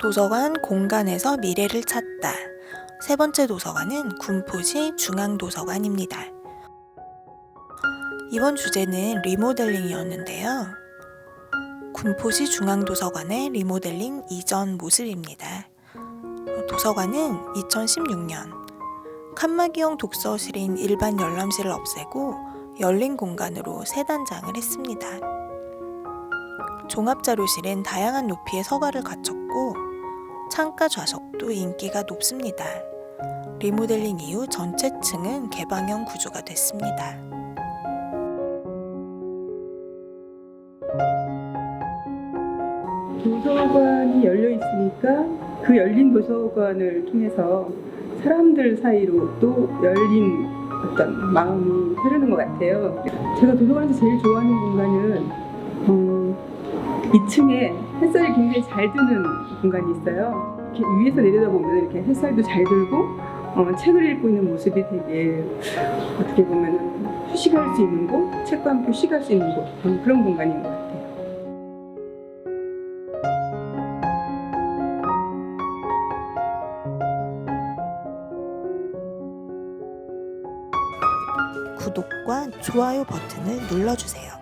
도서관 공간에서 미래를 찾다. 세 번째 도서관은 군포시 중앙도서관입니다. 이번 주제는 리모델링이었는데요. 군포시 중앙도서관의 리모델링 이전 모습입니다. 도서관은 2016년 칸막이형 독서실인 일반 열람실을 없애고 열린 공간으로 새 단장을 했습니다. 종합자료실은 다양한 높이의 서가를 갖췄고 창가 좌석도 인기가 높습니다. 리모델링 이후 전체 층은 개방형 구조가 됐습니다. 도서관이 열려 있으니까 그 열린 도서관을 통해서 사람들 사이로 또 열린 어떤 마음이 흐르는 것 같아요. 제가 도서관에서 제일 좋아하는 공간은 음, 2층에 햇살이 굉장히 잘 드는 공간이 있어요. 이렇게 위에서 내려다보면 이렇게 햇살도 잘 들고 어, 책을 읽고 있는 모습이 되게 어떻게 보면 휴식할 수 있는 곳, 책과 함께 휴식할 수 있는 곳 음, 그런 공간인 것 같아요. 구독과 좋아요 버튼을 눌러주세요.